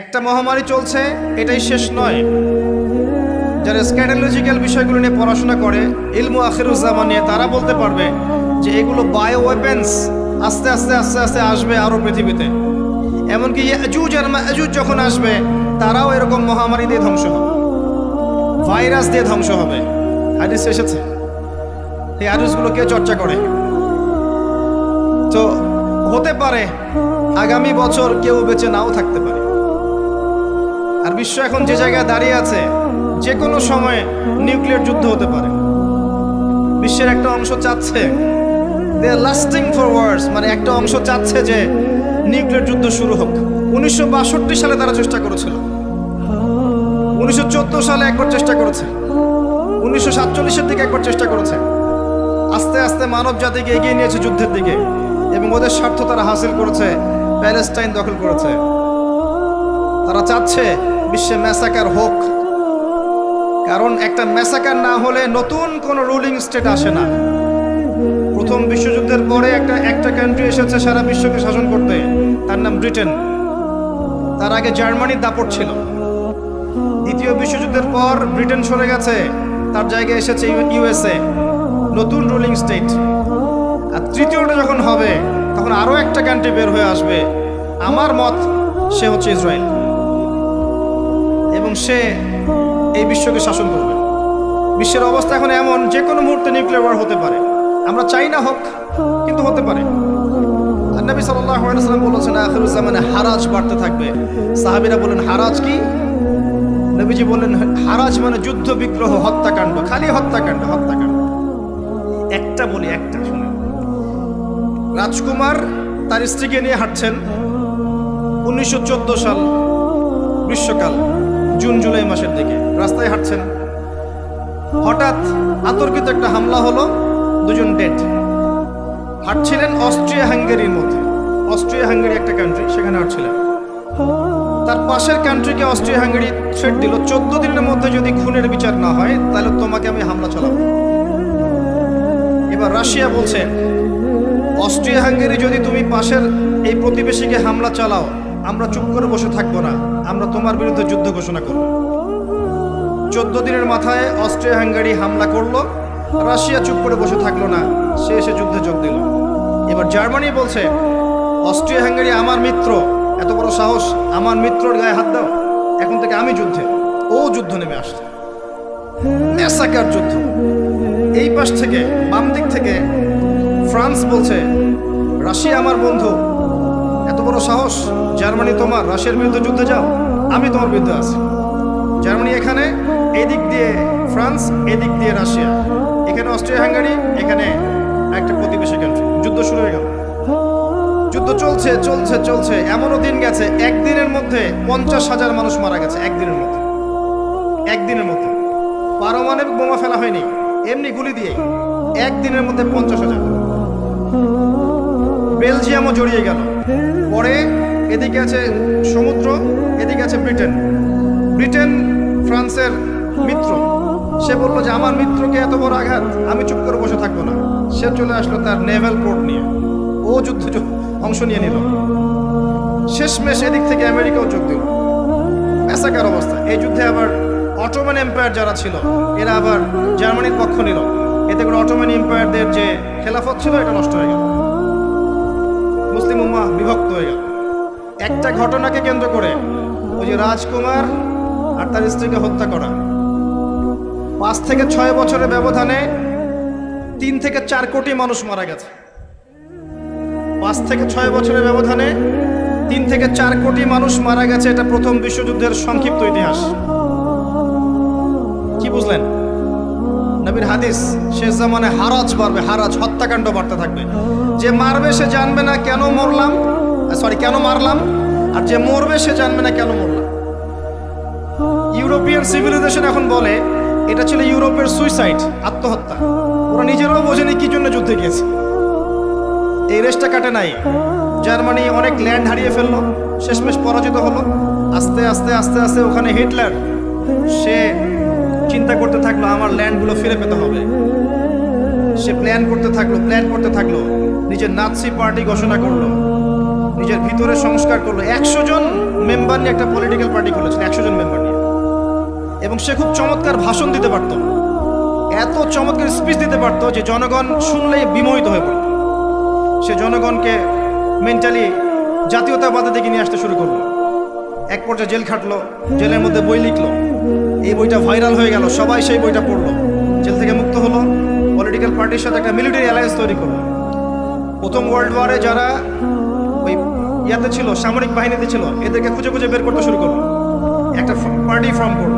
একটা মহামারী চলছে, এটাই শেষ নয়। যারা স্ক্যাটালজিক্যাল বিষয়গুলো নিয়ে পড়াশোনা করে, ইলমু আখিরুজ্জামান নিয়ে তারা বলতে পারবে যে এগুলো বায়ো ওয়েপেন্স আস্তে আস্তে আস্তে আস্তে আসবে আরও পৃথিবীতে। এমনকি ইয়াজুজ আর মাজুজ যখন আসবে, তারাও এরকম মহামারী দিয়ে ধ্বংস হবে। ভাইরাস দিয়ে ধ্বংস হবে। হাদিস এসেছে। এই হাদিসগুলো কে চর্চা করে? তো হতে পারে, আগামী বছর কেউ বেঁচে নাও থাকতে পারে। আর বিশ্ব এখন যে জায়গায় দাঁড়িয়ে আছে যে কোনো সময়ে নিউক্লিয়ার যুদ্ধ হতে পারে। বিশ্বের একটা অংশ চাচ্ছে they are lasting for wars মানে একটা অংশ চাচ্ছে যে নিউক্লিয়ার যুদ্ধ শুরু হোক। উনিশশো বাষট্টি সালে তারা চেষ্টা করেছিল। উনিশশো চোদ্দ সালে একবার চেষ্টা করেছে। উনিশশো সাতচল্লিশের দিকে একবার চেষ্টা করেছে। আস্তে আস্তে মানব জাতিকে এগিয়ে নিয়েছে যুদ্ধের দিকে এবং ওদের স্বার্থ তারা হাসিল করেছে, প্যালেস্টাইন দখল করেছে। তারা চাচ্ছে বিশ্বে ম্যাসাকার হোক। কারণ একটা ম্যাসাকার না হলে নতুন কোনো রুলিং স্টেট আসে না। প্রথম বিশ্বযুদ্ধের পরে একটা একটা কান্ট্রি এসেছে সারা বিশ্বকে শাসন করতে। তার নাম ব্রিটেন। তার আগে জার্মানির দাপট ছিল। দ্বিতীয় বিশ্বযুদ্ধের পর ব্রিটেন সরে গেছে। তার জায়গায় এসেছে ইউএসএ নতুন রুলিং স্টেট আর তৃতীয়টা যখন হবে, তখন আরও একটা কান্ট্রি বের হয়ে আসবে। আমার মত, সে হচ্ছে ইসরায়েল। এবং সে এই বিশ্বকে শাসন করবে। বিশ্বের অবস্থা এখন এমন, যে কোনো মুহূর্তে নিউক্লিয়ার ওয়ার হতে পারে। আমরা চাই না হোক, কিন্তু হতে পারে। নবী ওয়াসাল্লাম বলেছেন আখিরুজ্জামানে হারাজ বাড়তে থাকবে। সাহাবীরা বলেন, হারাজ কি? নবীজি বললেন হারাজ মানে যুদ্ধ, বিগ্রহ, হত্যাকাণ্ড, খালি হত্যাকাণ্ড হত্যাকাণ্ড। একটা বলি, একটা শুনে রাজকুমার তার স্ত্রীকে নিয়ে হাঁটছেন। উনিশশো চোদ্দ সাল গ্রীষ্মকাল। জুন, জুলাই মাসের দিকে। রাস্তায় হাঁটছেন। হঠাৎ আতর্কিত একটা হামলা হলো, দুজন ডেড। হাঁটছিলেন অস্ট্রিয়া হাঙ্গেরির মধ্যে। অস্ট্রিয়া হাঙ্গেরি একটা কান্ট্রি সেখানে হাঁটছিলেন। তার পাশের কান্ট্রিকে অস্ট্রিয়া হাঙ্গেরি থ্রেট দিল। চোদ্দ দিনের মধ্যে যদি খুনের বিচার না হয়, তাহলে তোমাকে আমি হামলা চালাবো। এবার রাশিয়া বলছে, অস্ট্রিয়া হাঙ্গেরি যদি তুমি পাশের এই প্রতিবেশীকে হামলা চালাও আমরা চুপ করে বসে থাকব না। আমরা তোমার বিরুদ্ধে যুদ্ধ ঘোষণা করব। চোদ্দ দিনের মাথায় অস্ট্রিয়া হাঙ্গারি হামলা করল। রাশিয়া চুপ করে বসে থাকল না। সে এসে যুদ্ধে যোগ দিল। এবার জার্মানি বলছে অস্ট্রিয়া হাঙ্গারি আমার মিত্র। এত বড় সাহস আমার মিত্রর গায়ে হাত দাও। এখন থেকে আমি যুদ্ধে, ও যুদ্ধ নেমে আসছে। ম্যাসাকার যুদ্ধ। এই পাশ থেকে বাম দিক থেকে ফ্রান্স বলছে, রাশিয়া আমার বন্ধু। এত বড় সাহস? জার্মানি তোমার, রাশিয়ার বিরুদ্ধে যুদ্ধে যাও। আমি তোমার বিরুদ্ধে আছি। জার্মানি এখানে, এদিক দিয়ে ফ্রান্স, এদিক দিয়ে রাশিয়া। এখানে অস্ট্রিয়া হাঙ্গারি এখানে একটা প্রতিবেশী কান্ট্রি যুদ্ধ শুরু হয়ে গেল। যুদ্ধ চলছে চলছে চলছে। এমনও দিন গেছে, একদিনের মধ্যে পঞ্চাশ হাজার মানুষ মারা গেছে, একদিনের মধ্যে। একদিনের মধ্যে। পারমাণবিক বোমা ফেলা হয়নি। এমনি গুলি দিয়ে একদিনের মধ্যে পঞ্চাশ হাজার। বেলজিয়ামও জড়িয়ে গেল। পরে এদিকে আছে সমুদ্র, এদিকে আছে ব্রিটেন। ব্রিটেন ফ্রান্সের মিত্র। সে বলল যে, আমার মিত্রকে এত বড় আঘাত, আমি চুপ করে বসে থাকব না। সে চলে আসলো তার নেভাল পোর্ট নিয়ে। ও যুদ্ধ অংশ নিয়ে নিল। শেষমেশ এদিক থেকে আমেরিকাও যোগ দিল। ম্যাসাকার অবস্থা। এই যুদ্ধে আবার অটোম্যান এম্পায়ার যারা ছিল, এরা আবার জার্মানির পক্ষ নিল। এতে করে অটোম্যান এম্পায়ারদের যে খেলাফত ছিল, এটা নষ্ট হয়ে গেল। মুসলিম উম্মা বিভক্ত হয়ে গেল। একটা ঘটনাকে কেন্দ্র করে ওই যে রাজকুমার আর তার স্ত্রীকে হত্যা করা। পাঁচ থেকে ছয় বছরের ব্যবধানে তিন থেকে চার কোটি মানুষ মারা গেছে। পাঁচ থেকে ছয় বছরের ব্যবধানে তিন থেকে চার কোটি মানুষ মারা গেছে, এটা প্রথম বিশ্বযুদ্ধের সংক্ষিপ্ত ইতিহাস। কি বুঝলেন? নবীর হাদিস, শেষ জামানে হারাজ বাড়বে, হারাজ হত্যাকাণ্ড বাড়তে থাকবে। যে মারবে সে জানবে না কেন মরলাম সরি কেন মারলাম, আর যে মরবে সে জানবে না কেন মরলাম। ইউরোপিয়ান সিভিলাইজেশন এখন বলে, এটা ছিল ইউরোপের সুইসাইড আত্মহত্যা। ওরা নিজেরাও বোঝেনি কি জন্য যুদ্ধে গিয়েছে। এই রেসটা কাটে নাই। জার্মানি অনেক ল্যান্ড হারিয়ে ফেলল, শেষমেশ পরাজিত হলো। আস্তে আস্তে আস্তে আস্তে ওখানে হিটলার, সে চিন্তা করতে থাকল, আমার ল্যান্ডগুলো ফিরে পেতে হবে। সে প্ল্যান করতে থাকল প্ল্যান করতে থাকল, নিজের নাৎসি পার্টি ঘোষণা করল, নিজের ভিতরে সংস্কার করল। একশো জন মেম্বার নিয়ে একটা পলিটিক্যাল পার্টি খুলেছেন একশো জন মেম্বার নিয়ে। এবং সে খুব চমৎকার ভাষণ দিতে পারত। এত চমৎকার স্পিচ দিতে পারত যে জনগণ শুনলে বিমোহিত হয়ে পড়ত। সে জনগণকে মেন্টালি জাতীয়তাবাদের দিকে নিয়ে আসতে শুরু করল। এক পর্যায়ে জেল খাটলো, জেলের মধ্যে বই লিখলো। এই বইটা ভাইরাল হয়ে গেল, সবাই সেই বইটা পড়ল। জেল থেকে মুক্ত হলো পলিটিক্যাল পার্টির সাথে একটা মিলিটারি অ্যালায়েন্স তৈরি করল। প্রথম ওয়ার্ল্ড ওয়ারে যারা ওই ইয়াতে ছিল, সামরিক বাহিনীতে ছিল, এদেরকে খুঁজে খুঁজে বের করতে শুরু করল। একটা পার্টি ফর্ম করল।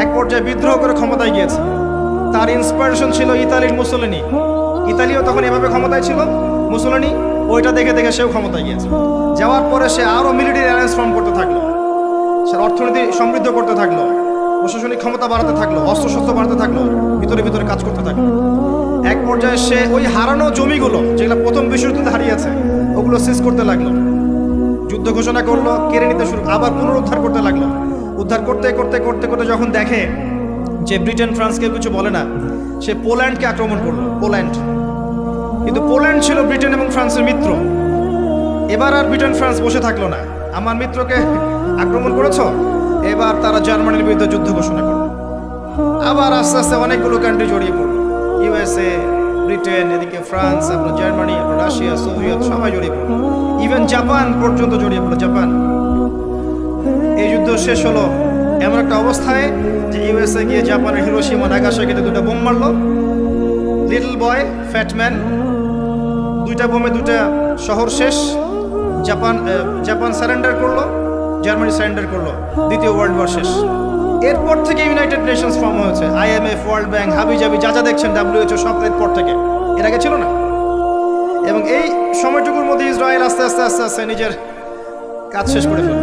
এক পর্যায়ে বিদ্রোহ করে ক্ষমতায় গিয়েছে। তার ইন্সপিরেশন ছিল ইতালির মুসলিনি। ইতালিও তখন এভাবে ক্ষমতায় ছিল, মুসলিনি ওইটা দেখে দেখে সেও ক্ষমতায় গিয়েছে। যাওয়ার পরে সে আরও মিলিটারি অ্যালায়েন্স ফর্ম করতে থাকল। সে অর্থনীতি সমৃদ্ধ করতে থাকল। প্রশাসনিক ক্ষমতা বাড়াতে থাকল, অস্ত্রশস্ত্র বাড়াতে থাকল, ভিতরে ভিতরে কাজ করতে থাকল। এক পর্যায়ে সে ওই হারানো জমিগুলো, যেগুলো প্রথম বিশ্বযুদ্ধে হারিয়েছে, ওগুলো সিজ করতে লাগল। যুদ্ধ ঘোষণা করল, কেড়ে নিতে শুরু, আবার পুনরুদ্ধার করতে লাগল। উদ্ধার করতে করতে করতে করতে যখন দেখে যে ব্রিটেন ফ্রান্স কেউ কিছু বলে না, সে পোল্যান্ডকে আক্রমণ করল, পোল্যান্ড। কিন্তু পোল্যান্ড ছিল ব্রিটেন এবং ফ্রান্সের মিত্র। এবার আর ব্রিটেন ফ্রান্স বসে থাকল না। আমার মিত্রকে আক্রমণ করেছ? এবার তারা জার্মানির বিরুদ্ধে যুদ্ধ ঘোষণা করল। আবার আস্তে আস্তে অনেকগুলো কান্ট্রি জড়িয়ে পড়ল। ইউএসএ ব্রিটেন এদিকে ফ্রান্স আপনার জার্মানি রাশিয়া সোভিয়েত সবাই জড়িয়ে পড়ল। ইভেন জাপান পর্যন্ত জড়িয়ে পড়ল জাপান এই যুদ্ধ শেষ হলো এমন একটা অবস্থায় যে ইউএসএ গিয়ে জাপানের হিরোশিমা নাগাসাকিতে দুটো বোম মারলো। লিটল বয় ফ্যাটম্যান দুইটা বোমে দুটা শহর শেষ। জাপান জাপান সারেন্ডার করল। জার্মানি সারেন্ডার করল, দ্বিতীয় ওয়ার্ল্ড ওয়ার শেষ। এরপর থেকে ইউনাইটেড নেশনস ফর্ম হয়েছে। আইএমএফ ওয়ার্ল্ড ব্যাংক হাবি জাবি যা যা দেখছেন ডাব্লিউএইচও সব এরপর থেকে। এর আগে ছিল না। এবং এই সময়টুকুর মধ্যে ইসরায়েল আস্তে আস্তে আস্তে আস্তে নিজের কাজ শেষ করে ফেলল।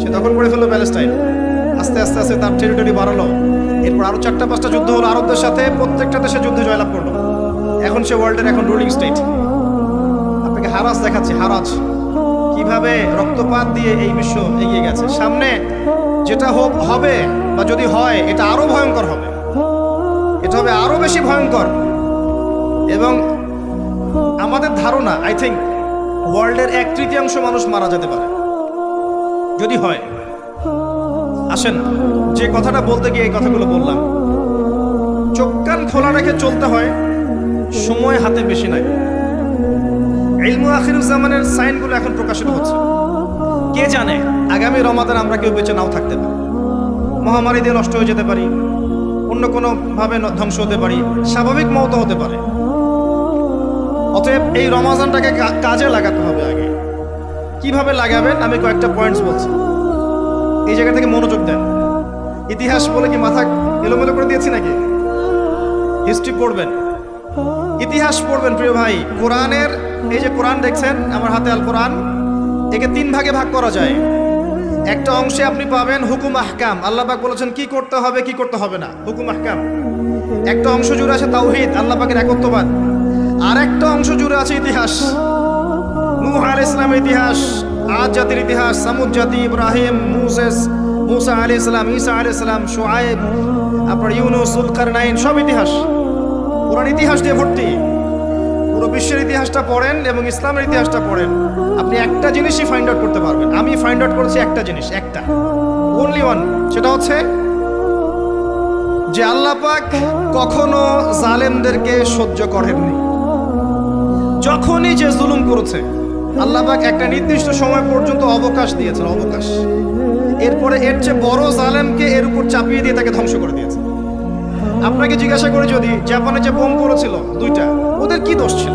সে দখল করে ফেলল প্যালেস্টাইন আস্তে আস্তে আস্তে তার টেরিটরি বাড়ালো। এরপর আরও চারটা, পাঁচটা যুদ্ধ হলো আরবদের সাথে। প্রত্যেকটা দেশে যুদ্ধে জয়লাভ করল। এখন সে ওয়ার্ল্ডের এখন রুলিং স্টেট আপনাকে হারাজ দেখাচ্ছি, হারাজ। কীভাবে রক্তপাত দিয়ে এই বিশ্ব এগিয়ে গেছে? সামনে যেটা হোক হবে, বা যদি হয়, এটা আরও ভয়ঙ্কর হবে। এটা হবে আরও বেশি ভয়ঙ্কর। এবং আমাদের ধারণা আই থিঙ্ক ওয়ার্ল্ডের এক তৃতীয়াংশ মানুষ মারা যেতে পারে। যদি হয়। আসেন, যে কথাটা বলতে গিয়ে এই কথাগুলো বললাম। চোখ কান খোলা রেখে চলতে হয়, সময় হাতে বেশি নাই। ইলমু আখিরুজ্জামানের সাইনগুলো এখন প্রকাশিত হচ্ছে। কে জানে, আগামী রমাদান আমরা কেউ বেঁচে নাও থাকতে পারি। মহামারী দিয়ে নষ্ট হয়ে যেতে পারি, অন্য কোনো ভাবে ন- ধ্বংস হতে পারি, স্বাভাবিক মত হতে পারে। অতএব এই রমাজানটাকে কাজে লাগাতে হবে আগে। কীভাবে লাগাবেন? আমি কয়েকটা পয়েন্টস বলছি। এই জায়গা থেকে মনোযোগ দেন। ইতিহাস বলে কি মাথা এলোমেলো করে দিয়েছি নাকি? হিস্ট্রি পড়বেন। ইতিহাস পড়বেন প্রিয় ভাই। কোরআনের, এই যে কোরআন দেখছেন, আমার হাতে আল কোরআন একে তিন ভাগে ভাগ করা যায়। একটা অংশে আপনি পাবেন হুকুম আহকাম। আল্লাহ পাক বলেছেন, কি করতে হবে, কি করতে হবে না? হুকুম আহকাম। একটা অংশ জুড়ে আছে তাওহিদ আল্লাহ পাকের একত্ববাদ। আর একটা অংশ জুড়ে আছে ইতিহাস। নূহ আল ইসলামের ইতিহাস, আজ জাতির ইতিহাস, সামুদ জাতি, ইব্রাহিম, মুসেস, মুসা আলী ইসলাম ঈসা আলী ইসলাম সোহাইব আপনার ইউনুস উলকারনাইন সব ইতিহাস। পুরান ইতিহাস দিয়ে ভর্তি। পুরো বিশ্বের ইতিহাসটা পড়েন এবং ইসলামের ইতিহাসটা পড়েন। আপনি একটা জিনিসই ফাইন্ড আউট করতে পারবেন। আমি ফাইন্ড আউট করেছি একটা জিনিস, একটা। ওনলি ওয়ান সেটা হচ্ছে যে আল্লাহ পাক কখনো জালেমদেরকে সহ্য করেননি। যখনই যে জুলুম করেছে, আল্লাহ পাক একটা নির্দিষ্ট সময় পর্যন্ত অবকাশ দিয়েছেন, অবকাশ। এরপরে এর চেয়ে বড় জালেমকে এর উপর চাপিয়ে দিয়ে তাকে ধ্বংস করে দিয়েছে। আপনাকে জিজ্ঞাসা করে যদি জাপানে যে বোম করেছিল দুইটা, ওদের কি দোষ ছিল?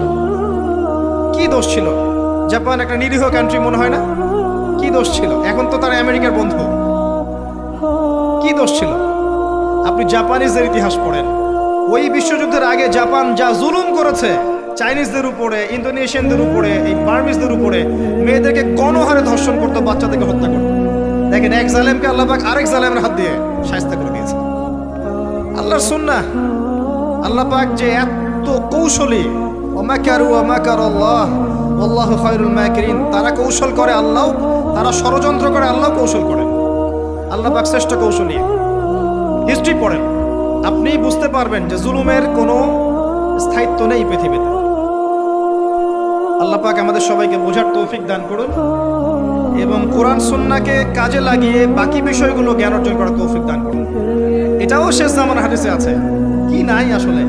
কি দোষ ছিল? জাপান একটা নিরীহ কান্ট্রি মনে হয় না? কি দোষ ছিল? এখন তো তারা আমেরিকার বন্ধু। কি দোষ ছিল? আপনি জাপানিজদের ইতিহাস পড়েন। ওই বিশ্বযুদ্ধের আগে জাপান যা জুলুম করেছে, চাইনিজদের উপরে, ইন্দোনেশিয়ানদের উপরে, এই বার্মিজদের উপরে, মেয়েদেরকে গণহারে ধর্ষণ করতো, বাচ্চাদেরকে হত্যা করতো। দেখেন, এক জালেমকে আল্লাহবাক আরেক জালেমের হাত দিয়ে সাহায্য করে দিয়েছে। আল্লাহর সুন্না আল্লাহ পাক যে এত কৌশলী, ওমাকারু ওমাকার আল্লাহ আল্লাহ খায়রুল মাকিরিন, তারা কৌশল করে আল্লাহ, তারা ষড়যন্ত্র করে আল্লাহ কৌশল করেন। আল্লাহ পাক শ্রেষ্ঠ কৌশলী। হিস্ট্রি পড়েন। আপনি বুঝতে পারবেন যে জুলুমের কোনো স্থায়িত্ব নেই পৃথিবীতে। আল্লাহ পাক আমাদের সবাইকে বোঝার তৌফিক দান করুন। এবং কোরআন সুন্নাকে কাজে লাগিয়ে বাকি বিষয়গুলো জ্ঞান অর্জন করার তৌফিক দান করুন। এটাও শেষ জামান হাদিসে আছে। কি নাই আসলে?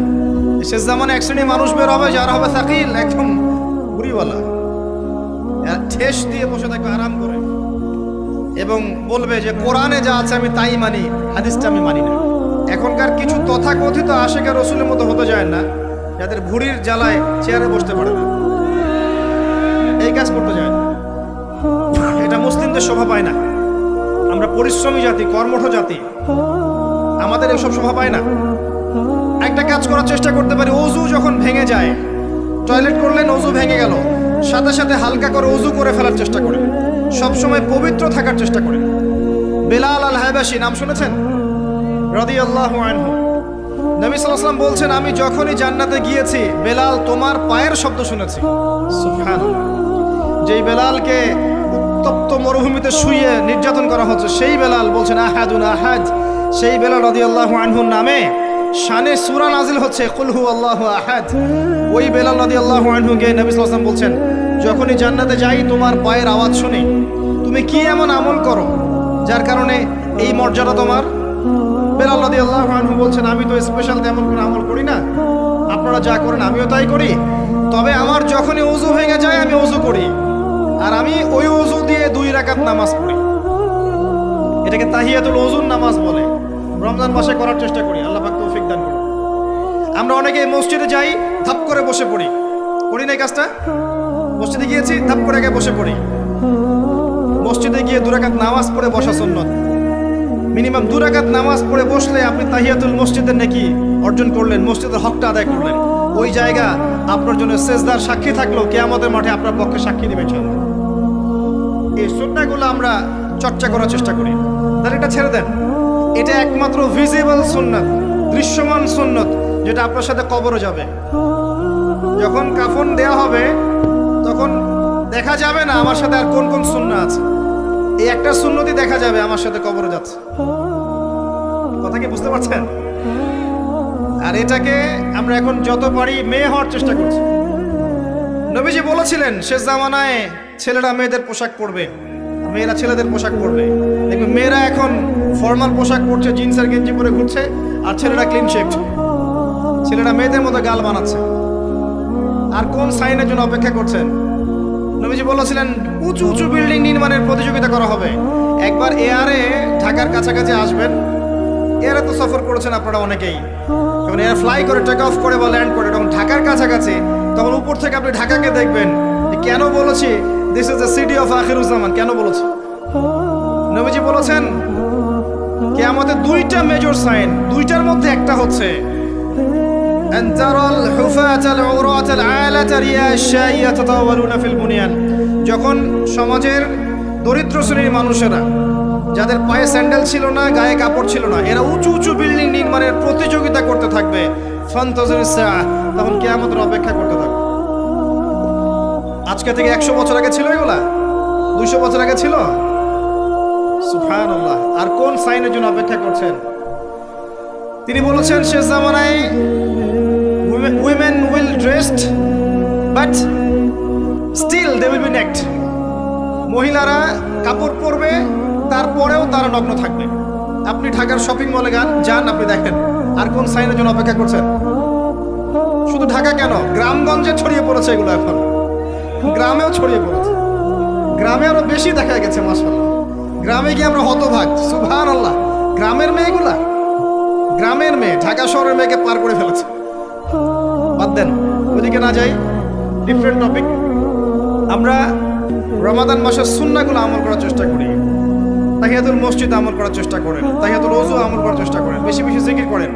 শেষ জামানে এক শ্রেণি মানুষ বের হবে, যারা হবে সাকিল, একদম বুড়িওয়ালা। ঠেস দিয়ে বসে থাকবে আরাম করে। এবং বলবে যে, কোরআনে যা আছে আমি তাই মানি, হাদিসটা আমি মানি না। এখনকার কিছু তথাকথিত আশেখা রসুলের মতো হতে যায় না, যাদের ভুড়ির জ্বালায় চেয়ারে বসতে পারে না। এই কাজ করতে যায় না শোভা পায় না। আমরা পরিশ্রমী জাতি, কর্মঠ জাতি। আমাদের এসব শোভা পায় না। একটা কাজ করার চেষ্টা করতে পারি, অজু যখন ভেঙে যায়, টয়লেট করলেন অজু ভেঙে গেল, সাথে সাথে হালকা করে অজু করে ফেলার চেষ্টা করে। সবসময় পবিত্র থাকার চেষ্টা করে। বেলাল আল হায়বাসী, নাম শুনেছেন? রদি আল্লাহ নবী সাল্লাম বলছেন, আমি যখনই জান্নাতে গিয়েছি, বেলাল তোমার পায়ের শব্দ শুনেছি। যেই বেলালকে উত্তপ্ত মরুভূমিতে শুয়ে নির্যাতন করা হচ্ছে। সেই বেলাল বলছেন, আহাদুন আহাদ। সেই বেলাল রদি আল্লাহ আনহুর নামে শানে সুরা নাজিল হচ্ছে কুলহু আল্লাহ আহাদ। ওই বেলাল রদি আল্লাহ আনহু গে নবী সাল্লাম বলছেন, যখনই জান্নাতে যাই, তোমার পায়ের আওয়াজ শুনি। তুমি কি এমন আমল করো, যার কারণে এই মর্যাদা তোমার? বেলাল রদি আল্লাহ আনহু বলছেন, আমি তো স্পেশাল তেমন কোনো আমল করি না। আপনারা যা করেন, আমিও তাই করি। তবে আমার যখনই উজু ভেঙে যায়, আমি উজু করি। আর আমি ওই উজু দিয়ে দুই রাকাত নামাজ পড়ি। এটাকে তাহিয়াতুল ওজুর নামাজ বলে। রমজান মাসে করার চেষ্টা করি। আল্লাহ পাক তৌফিক দান করুন। আমরা অনেকে মসজিদে যাই, ধাপ করে বসে পড়ি। করি না কাজটা? মসজিদে গিয়েছি, ধাপ করে আগে বসে পড়ি। মসজিদে গিয়ে দুরাকাত নামাজ পড়ে বসা সুন্নত। মিনিমাম দুরাকাত নামাজ পড়ে বসলে আপনি তাহিয়াতুল মসজিদের নাকি অর্জন করলেন, মসজিদের হকটা আদায় করলেন। ওই জায়গা আপনার জন্য সেজদার সাক্ষী থাকল আমাদের মাঠে আপনার পক্ষে সাক্ষী দিবে ইনশাআল্লাহ। এই সুন্নাগুলো আমরা চর্চা করার চেষ্টা করি। তাহলে এটা ছেড়ে দেন। এটা একমাত্র ভিজিবল সুন্নত, দৃশ্যমান সুন্নত, যেটা আপনার সাথে কবরও যাবে। যখন কাফন দেয়া হবে, তখন দেখা যাবে না আমার সাথে আর কোন কোন সুন্না আছে। এই একটা সুন্নতি দেখা যাবে, আমার সাথে কবরে যাচ্ছে। কথা কি বুঝতে পারছেন? আর এটাকে আমরা এখন যত পারি মেয়ে হওয়ার চেষ্টা করছি। নবীজি বলেছিলেন শেষ জামানায় ছেলেরা মেয়েদের পোশাক পরবে। মেয়েরা ছেলেদের পোশাক পরবে। দেখবেন মেয়েরা এখন ফর্মাল পোশাক পরছে জিন্স আর গেঞ্জি পরে ঘুরছে, আর ছেলেরা ক্লিন শেপড ছেলেরা মেয়েদের মতো গাল বানাচ্ছে। আর কোন সাইনের জন্য অপেক্ষা করছেন? নবীজি বলেছিলেন, উঁচু উঁচু বিল্ডিং নির্মাণের প্রতিযোগিতা করা হবে। একবার এয়ারে ঢাকার কাছাকাছি আসবেন। এয়ারে তো সফর করেছেন আপনারা অনেকেই। যখন এয়ার ফ্লাই করে টেক অফ করে বা ল্যান্ড করে তখন ঢাকার কাছাকাছি, তখন উপর থেকে আপনি ঢাকাকে দেখবেন। কেন বলেছি? this is the city of Akhiruzzaman কেন বলেছি নবীজি বলেছেন কে আমাদের দুইটা মেজর সাইন দুইটার মধ্যে একটা হচ্ছে أن ترى الحفاة العراة العالة رياء الشاء يتطاولون في البنيان যখন সমাজের দরিদ্র শ্রেণীর মানুষেরা যাদের পায়ে স্যান্ডেল ছিল না গায়ে কাপড় ছিল না এরা উঁচু উঁচু বিল্ডিং নির্মাণের প্রতিযোগিতা করতে থাকবে ফান্তাজের তখন কেয়ামতের অপেক্ষা করতে থাকবে আজকে থেকে একশো বছর আগে ছিল এগুলা? দুইশো বছর আগে ছিল? আর কোন সাইনের জন্য অপেক্ষা করছেন? তিনি বলেছেন শেষ জামানায় women will dressed but still they will be naked মহিলারা কাপড় পরবে, তারপরেও তারা নগ্ন থাকবে। আপনি ঢাকার শপিং মলে গান যান, আপনি দেখেন। আর কোন সাইনের জন্য অপেক্ষা করছেন? শুধু ঢাকা কেন? গ্রামগঞ্জে ছড়িয়ে পড়েছে এগুলো এখন। গ্রামেও ছড়িয়ে পড়েছে। গ্রামে আরও বেশি দেখা গেছে মাসাল্লাহ গ্রামে গিয়ে আমরা হতভাগ সুভান আল্লাহ গ্রামের মেয়েগুলা, গ্রামের মেয়ে, ঢাকা শহরের মেয়েকে পার করে ফেলেছে। বাদ দেন ওইদিকে না যাই ডিফারেন্ট টপিক আমরা রমাদান মাসের সুন্নাগুলো আমল করার চেষ্টা করি। তাহিয়াতুল মসজিদ আমল করার চেষ্টা করেন, তাহিয়াতুল ওজু আমল করার চেষ্টা করেন, বেশি বেশি জিকির করেন।